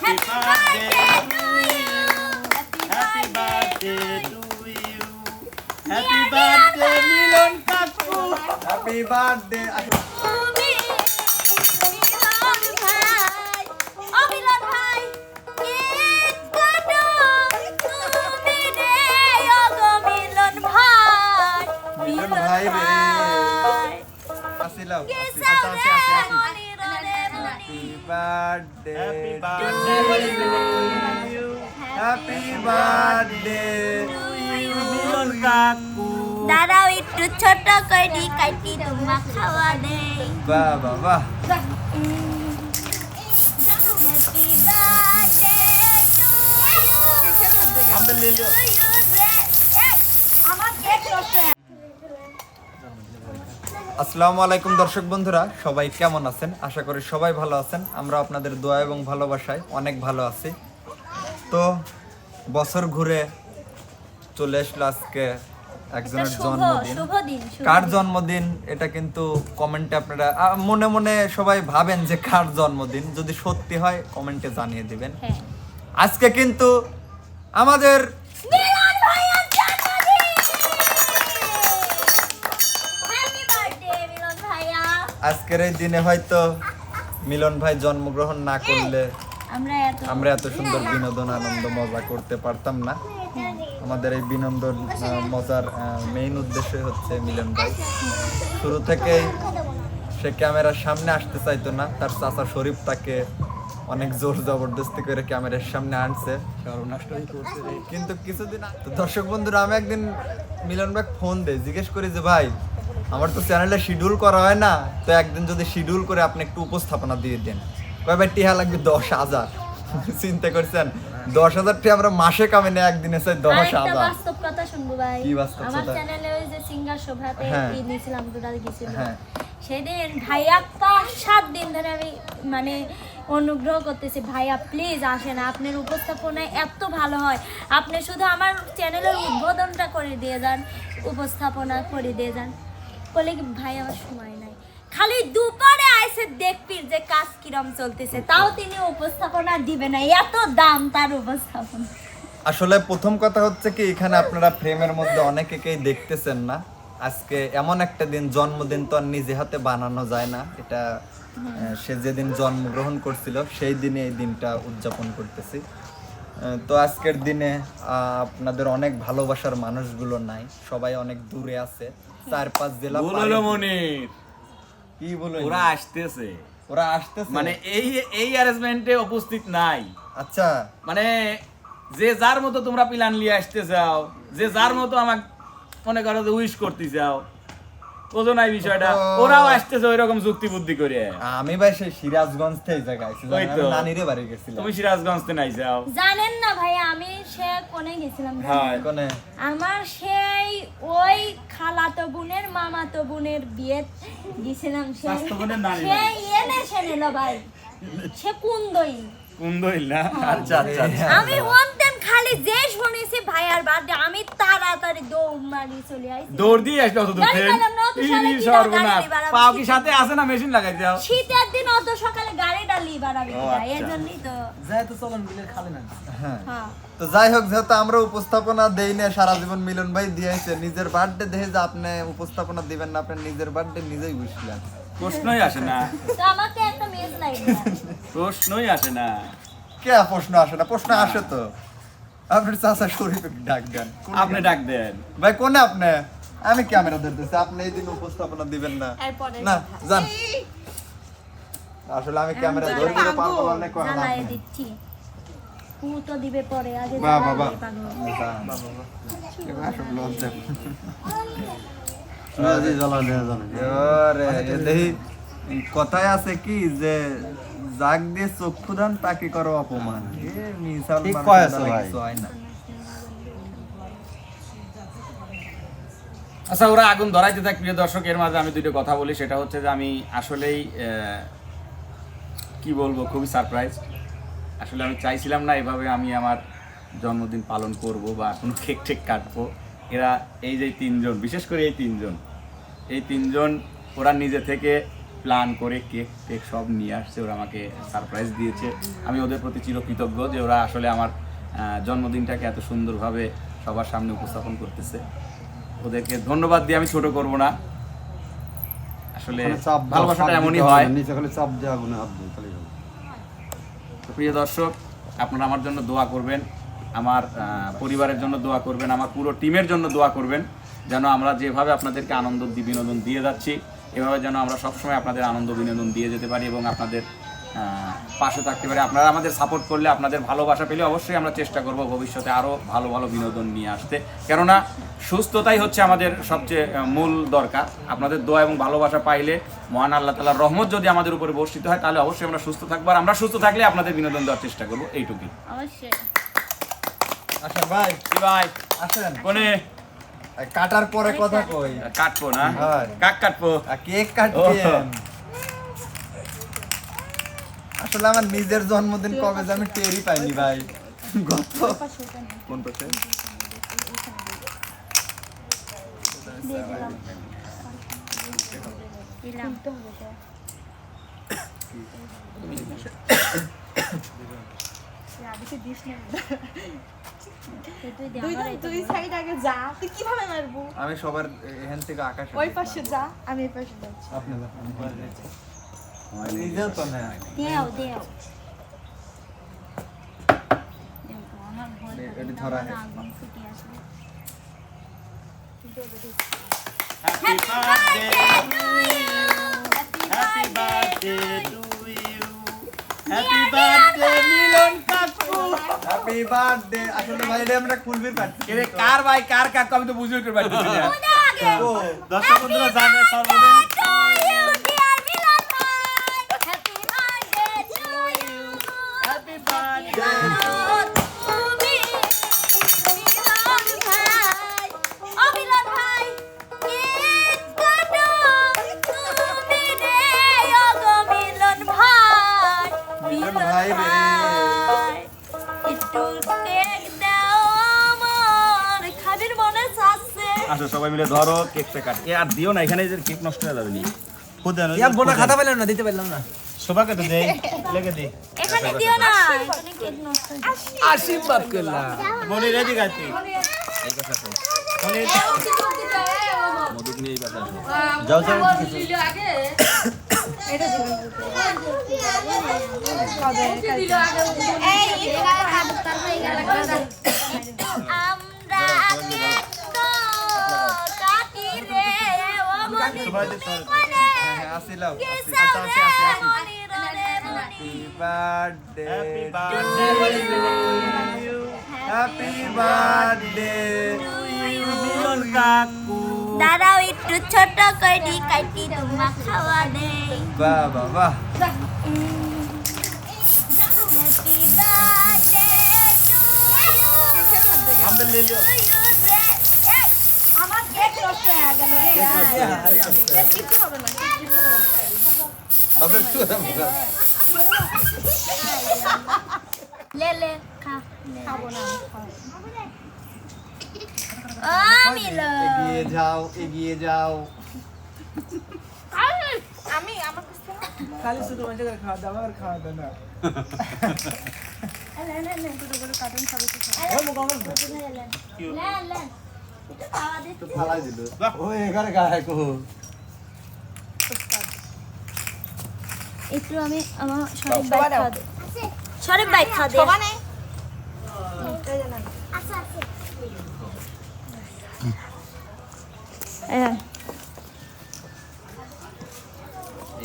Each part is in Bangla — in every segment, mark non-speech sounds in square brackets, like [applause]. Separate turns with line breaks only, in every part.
Happy birthday to you happy birthday to you happy birthday Milan কাকু
হ্যাপি বার্থডে
তুমি মিলন ভাই ও মিলন ভাই কেক কাটো তুমি রে ও গো মিলন ভাই
মিলন ভাই রে।
ভাই
আসিলাম
কিসে
আচ্ছা আসি আসি
রে
আসি happy birthday
happy birthday to you
happy birthday
Milan কাকু
দাঁড়াও একটু ছোট করে কাটি তোমা খাওয়া দেই
বাহ বাহ বাহ।
লিলিও
আমার কেক নষ্ট
আসসালামু আলাইকুম দর্শক বন্ধুরা সবাই কেমন আছেন? আশা করি সবাই ভালো আছেন। আমরা আপনাদের দোয়া এবং ভালোবাসায় অনেক ভালো আছি। তো বছর ঘুরে চলে আসলো আজকে একজনের জন্মদিন। কার জন্মদিন? এটা কিন্তু কমেন্টে আপনারা মনে মনে সবাই ভাবেন যে কার জন্মদিন। যদি সত্যি হয় কমেন্টে জানিয়ে দিবেন।
হ্যাঁ।
আজকে কিন্তু আমাদের
মিলন ভাইয়ার জন্মদিন হ্যাপি বার্থডে মিলন ভাইয়া
আজকের এই দিনে হয়তো মিলন ভাই জন্মগ্রহণ না করলে
আমরা এত
সুন্দর বিনোদন আনন্দ মজা করতে পারতাম না। আমাদের এই বিনোদন মজার মেইন উদ্দেশ্য হচ্ছে মিলন ভাই। শুরু থেকেই সে ক্যামেরার সামনে আসতে চাইতো না। তার চাচা শরীফ তাকে অনেক জোর জবরদস্তি করে ক্যামেরার সামনে আনছে। কিন্তু কিছুদিন দর্শক বন্ধুরা আমি একদিন মিলন ভাই ফোন দেই জিজ্ঞেস করি যে ভাই আমার তো চ্যানেলে শিডিউল করা হয় না তো একদিন যদি শিডিউল করে আপনি একটু উপস্থাপনা দিয়ে দেন। কয় ভাই টিহা লাগবে দশ হাজার। চিন্তা করছেন? দশ হাজার টিহা আমরা মাসে কামে না একদিনে চাই দশ হাজার।
বাস্তব কথা শুনব ভাই।
কি বাস্তব
আমার? চ্যানেলে ওই যে সিঙ্গার শোভাতে
হ্যাঁ।
নিয়েছিলাম দুটা গেছিল।
হ্যাঁ।
সেদিন ভাইয়া পাঁচ সাত দিন ধরে আমি মানে অনুগ্রহ করতেছি। ভাইয়া প্লিজ আসেন আপনার উপস্থাপনায় এত ভালো হয়। আপনি শুধু আমার চ্যানেলের উদ্বোধনটা করে দিয়ে যান উপস্থাপনা করে দিয়ে যান। বলে কি, ভাই, আমার সময় নাই। খালি দুপুরে আইসে দেখবি যে কাজ কিরম চলতেছে। তাও তিনি উপস্থাপনা দিবে না। এত দাম তার উপস্থাপনা।
আসলে প্রথম কথা হচ্ছে কি, এখানে আপনারা ফ্রেমের মধ্যে অনেকেই দেখতেছেন না। আজকে এমন একটা দিন, জন্মদিন তো আর নিজে হাতে বানানো যায় না। এটা সে যেদিন জন্মগ্রহণ করছিল, সেই দিনে এই দিনটা উদযাপন করতেছি। তো আজকের দিনে আপনাদের অনেক ভালোবাসার মানুষগুলো নাই। সবাই অনেক দূরে আছে। চার পাঁচ জেলা
বলল
মনি
মনির
কি বলে?
ওরা আসতেছে।
ওরা আসতেছে?
মানে এই এই অ্যারেঞ্জমেন্টে উপস্থিত নাই।
আচ্ছা।
মানে যে যার মতো তোমরা প্ল্যান নিয়ে আসতে চাও যে যার মতো আমাকে মনে করো যে উইশ করতে চাও বোঝো না বিষয়টা? ওরাও আসতেছে ওই রকম যুক্তি বুদ্ধি করে।
আমি ভাই সেই সিরাজগঞ্জ থেকে জায়গায় আইছি
ওই তো।
আমি নানিরে বাড়ি গেছিলাম।
তুমি সিরাজগঞ্জ তে নাই যাও
জানেন না ভাই আমি সে কোনে গেছিলাম
হ্যাঁ।
কোনে?
আমার সেই ওই খালাতো বোনের মামাতো বোনের বিয়ে গেছিলাম সে।
স্বাস্থ্য বোনের নানি
সে এনে সে নিল ভাই। সে কুন্দই।
কুন্দইল না? আচ্ছা আচ্ছা আচ্ছা।
আমি হনতেন খালি যে শুনেছি ভাইয়ার বার্থডে আমি তাড়াতাড়ি দৌড় মারি চলে আইছি।
দৌড় দিয়ে আসলে অত দূর
গাড়ি
থেকে?
পেলাম না, অত সালে
ইরি
কি
সর্বনাশ।
গাড়ি বাড়াবো?
পাও কি সাথে আছে না মেশিন লাগাই দাও
শীতের দিন অত সকালে আমি
ও, আচ্ছা।
এই জন্যই তো
হ্যাঁ।
হ্যাঁ।
তো যাই হোক যেহেতু আমরা উপস্থাপনা দেই না সারা জীবন মিলন ভাই দিয়েছে নিজের বার্থডে দেখে যে আপনি উপস্থাপনা দিবেন না আপনি নিজের বার্থডে নিজেই বুঝলেন
প্রশ্নই আসে না।
তো আমাকে একটা মেজ [laughs]
প্রশ্নই আসে না।
কে প্রশ্ন আসে না? প্রশ্ন আসে তো। আপনার চাচা শরীফ ডাক দেন।
আপনি
ডাক-
দেন।
ভাই কোনে আপনি? আমি ক্যামেরা ধরতেছি আপনি এই দিন উপস্থাপনা দিবেন না। না যান। আসলে আমি ক্যামেরা ধরে ধরে পারব না কথা
জ্বালায় দিচ্ছি। ও তো দিবে পরে আগে
বাহ
জ্বালায়
বাবা
দিয়ে পাগল।
আসলে লজ্জা। এবারে দেখি কথায় আছে কি যে যাক দিয়ে চক্ষু দান তাকে করো অপমান।
ঠিক কয়েছো ভাই।
কিছু না।
আচ্ছা ওরা আগুন ধরাইতে থাক প্রিয় দর্শক এর মাঝে আমি দুটো কথা বলি। সেটা হচ্ছে যে আমি আসলেই কি বলব খুবই সারপ্রাইজ আসলে আমি চাইছিলাম না এভাবে আমি আমার জন্মদিন পালন করব বা কোনো কেক টেক কাটবো। এরা এই যে তিনজন বিশেষ করে এই তিনজন এই তিনজন ওরা নিজে থেকে প্ল্যান করে কেক টেক সব নিয়ে আসছে ওরা আমাকে সারপ্রাইজ দিয়েছে। আমি ওদের প্রতি চিরকৃতজ্ঞ যে ওরা আসলে আমার জন্মদিনটাকে এত সুন্দরভাবে সবার সামনে উপস্থাপন করতেছে। ওদেরকে ধন্যবাদ দিয়ে আমি ছোট করব না। আসলে ভালোবাসাটা এমনই হয়।
চাপ দেওয়া হাত
প্রিয় দর্শক আপনারা আমার জন্য দোয়া করবেন আমার পরিবারের জন্য দোয়া করবেন আমার পুরো টিমের জন্য দোয়া করবেন যেন আমরা যেভাবে আপনাদেরকে আনন্দ বিনোদন দিয়ে যাচ্ছি এভাবে যেন আমরা সবসময় আপনাদের আনন্দ বিনোদন দিয়ে যেতে পারি এবং আপনাদের পাশে থাকতে পারি। আপনারা আমাদের সাপোর্ট করলে আপনাদের ভালোবাসা পেলে অবশ্যই আমরা চেষ্টা করব ভবিষ্যতে আরও ভালো ভালো বিনোদন নিয়ে আসতে। কেননা সুস্থতাই হচ্ছে আমাদের সবচেয়ে মূল দরকার। আপনাদের দোয়া এবং ভালোবাসা পাইলে মহান আল্লাহ তালার রহমত যদি আমাদের উপরে বর্ষিত হয় তাহলে অবশ্যই আমরা সুস্থ থাকব। আর আমরা সুস্থ থাকলে আপনাদের বিনোদন দেওয়ার চেষ্টা করব। এইটুকুই।
অবশ্যই।
আচ্ছা ভাই।
কি ভাই।
আসেন।
কোনে
কাটার পরে কথা কই?
কাটবো না?
হয়।
কাক কাটবো?
আর কেক কাটবেন? আসলে আমার নিজের জন্মদিন কবে যে আমি টেরই পাইনি ভাই। গত কোন পাশে? [coughs] [coughs] [coughs]
দুই সাইড আগে যা তুই কীভাবে মারবো?
আমি সবার এখান থেকে আকাশে
ওই পাশে যা আমি এই পাশে যাচ্ছি।
আপনি যান,
দেও দেও।
ধরা হয়।
ফুটে আসবে।
Happy birthday to you happy birthday Milan কাকু
হ্যাপি বার্থডে আসলে ভাই এটা আমরা কুলবির পাচ্ছি
এরে কার ভাই কার কাকু আমি তো বুঝে উঠতে পারতেছি না।
ও
দর্শক বন্ধুরা জানে সর্বদা।
To you, dear Milan ভাই। Happy birthday.
ধরো কেকটা কাট। এ আর দিও না এখানে যে কেক নষ্ট হয়ে যাবে নি।
খাতা পেলাম না দিতে পারলাম না।
সবাইকে তো দেই লেগে দে।
এখানে দিও না এখানে কেক নষ্ট
আশীর্বাদ করলাম।
বলি রেডি গাছি এই কথা তো মধুক নিয়ে এই কথা আসো
যাও যাও
আমরা কাটি রে ও মনি মনে
হ্যাঁ আসিলাম
গেছে রে মনি রে মনি
হ্যাপি বার্থডে
হ্যাপি বার্থডে কাকু
দাঁড়াও একটু ছোট করি কাটি তোমা খাওয়া দে
বাহ বাহ বাহ।
হ্যাপি বার্থডে টু ইউ আমার কেক নষ্ট হয়ে গেল রে
কিছু হবে না
তবে একটু
লে লে খা খাব না
এগিয়ে যাও এগিয়ে যাও
আমি আমার
খালি শুধু মজা করে খাওয়া দাওয়া আর খাওয়া দাওয়া
ফালাই দিল ও এখানে গায়ে কো
একটু আমি আমার সরিফ বাইক খাওয়া দে সরিফ বাইক খাওয়া দে
সমানে
হ্যাঁ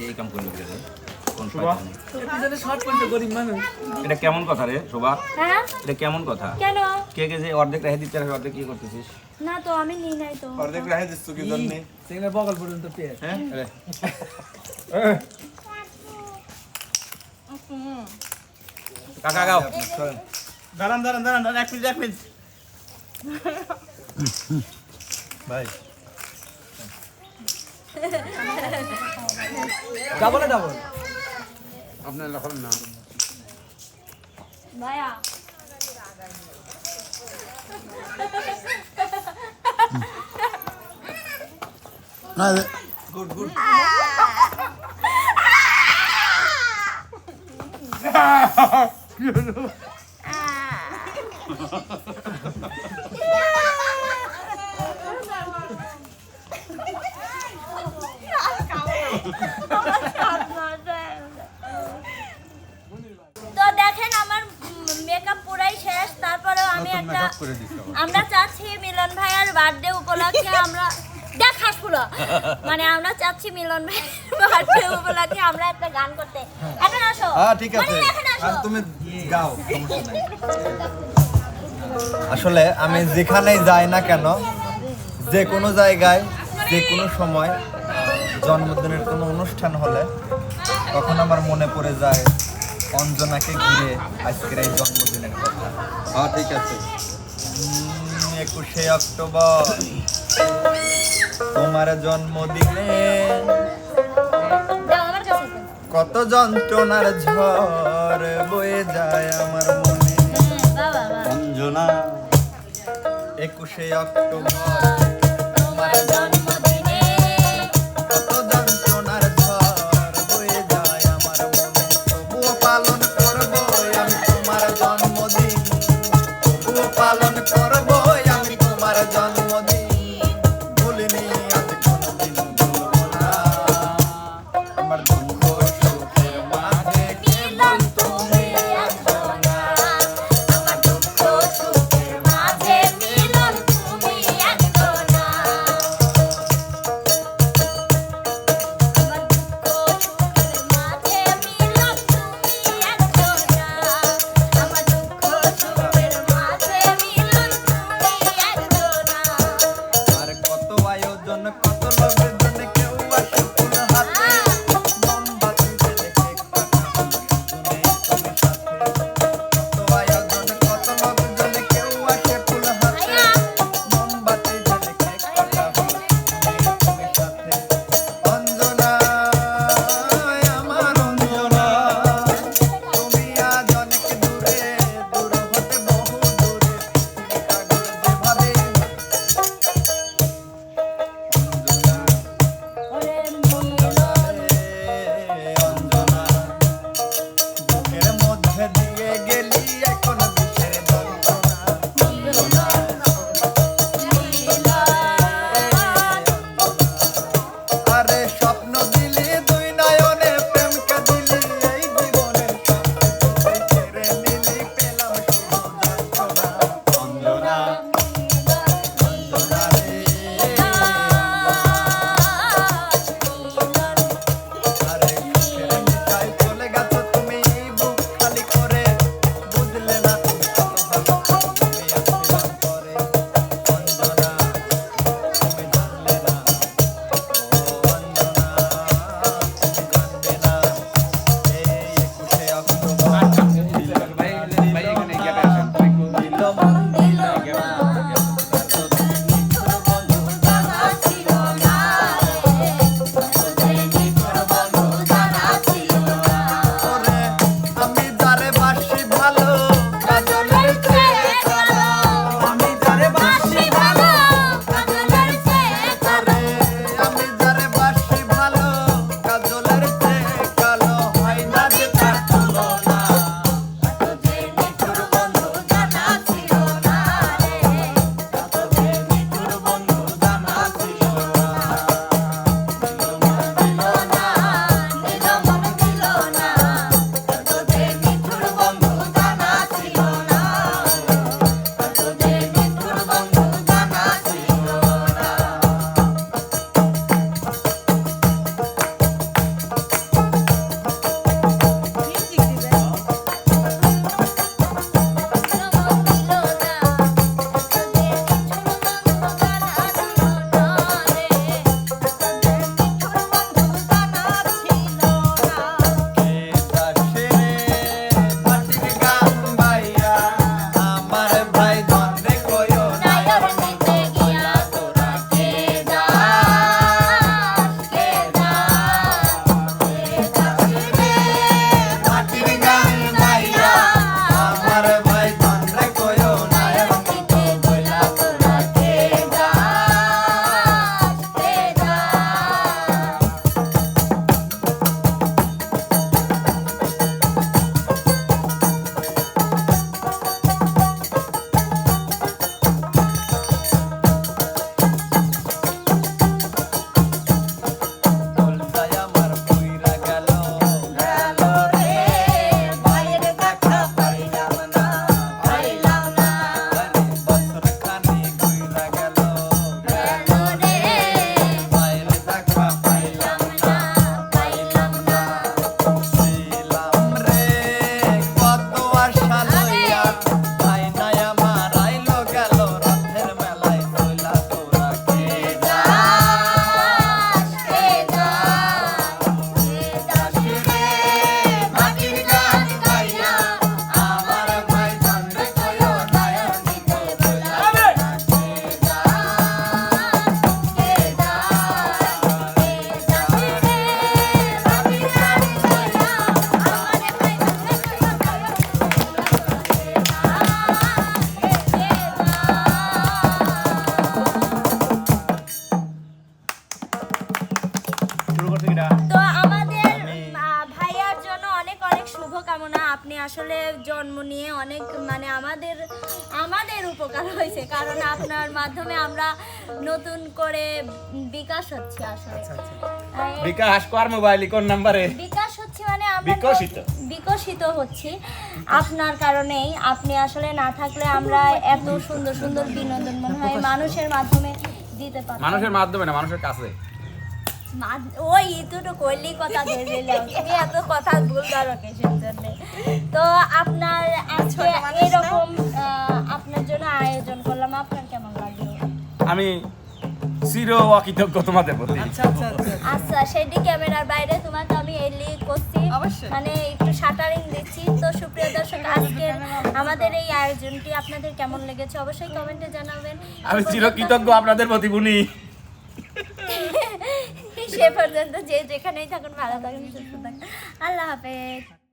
এই কাম করল কি কোন
পিছনে শর্ট করতে গরিব মানুষ
এটা কেমন কথা রে? শোভা?
হ্যাঁ?
এটা কেমন কথা?
কেন?
কে কে যে অর্ধেক রেখে দিতে অর্ধেক কি করতেছিস?
না তো আমি নিই নাই তো।
অর্ধেক রাহে দিচ্ছ কি জন্য।
সেখানে বগল পর্যন্ত পেয়ে।
হ্যাঁ? কাকা গাও দাঁড়ান দাঁড়ান দাঁড়ান এক মিনিট এক মিনিট।
ভাই।
Double double.
আপনার লেখার না।
ভাইয়া। Mm. Nada. Gur, gur. [laughs] [laughs] আমি একটা আমরা চাচ্ছি মিলন ভাইয়ার বার্থডে উপলক্ষে আমরা দেখ হাসপুলো মানে আমরা চাচ্ছি মিলন ভাইয়ের বার্থডে উপলক্ষে আমরা একটা গান করতে। এখন আসো।
হ্যাঁ ঠিক আছে।
মানে আসো।
আর তুমি গাও আসলে আমি যেখানেই যাই না কেন যে কোনো জায়গায় যে কোনো সময় জন্মদিনের কোনো অনুষ্ঠান হলে তখন আমার মনে পড়ে যায় অঞ্জনাকে ঘিরে আজকের এই জন্মদিনের কথা।
হ্যাঁ ঠিক আছে।
একুশে অক্টোবর। তোমার জন্মদিনে। কত যন্ত্রণার ঝড় বয়ে যায় আমার মনে।
অঞ্জনা।
একুশে অক্টোবর। পালন Thank you.
তো আমাদের ভাইয়ার জন্য অনেক অনেক শুভকামনা। আপনি আসলে জন্ম নিয়ে অনেক মানে আমাদের আমাদের উপকার হয়েছে। কারণ আপনার মাধ্যমে আমরা নতুন করে বিকাশ হচ্ছে আসলে। আচ্ছা, আচ্ছা।
বিকাশ কার মোবাইলে কোন নম্বরে
বিকাশ হচ্ছে মানে আমরা
বিকশিত।
বিকশিত হচ্ছি। আপনার কারণেই আপনি আসলে না থাকলে আমরা এত সুন্দর সুন্দর বিনোদন মনে হয় মানুষের মাধ্যমে দিতে পারি
মানুষের মাধ্যমে না মানুষের কাছে।
ওই দুটো কইলি কথা ধরে নিলাম তুমি এত কথা ভুল ধরো কিসের জন্য? তো আপনার আজকে এরকম আপনার জন্য আয়োজন করলাম। আপনার কেমন লাগল?
আমি চির অকৃতজ্ঞ তোমাদের প্রতি।
আচ্ছা আচ্ছা আচ্ছা।
আচ্ছা সেটি ক্যামেরার বাইরে তোমাকে আমি এলি করছি। মানে একটু শাটারিং দিচ্ছি। তো সুপ্রিয় দর্শক আজকের আমাদের এই আয়োজনটি আপনাদের কেমন লেগেছে? অবশ্যই কমেন্টে জানাবেন।
আমি চির কৃতজ্ঞ আপনাদের প্রতি বুনি [laughs]
সে পর্যন্ত যে যেখানেই থাকুন ভালো থাকুন সুস্থ থাকুন। আল্লাহ হাফেজ।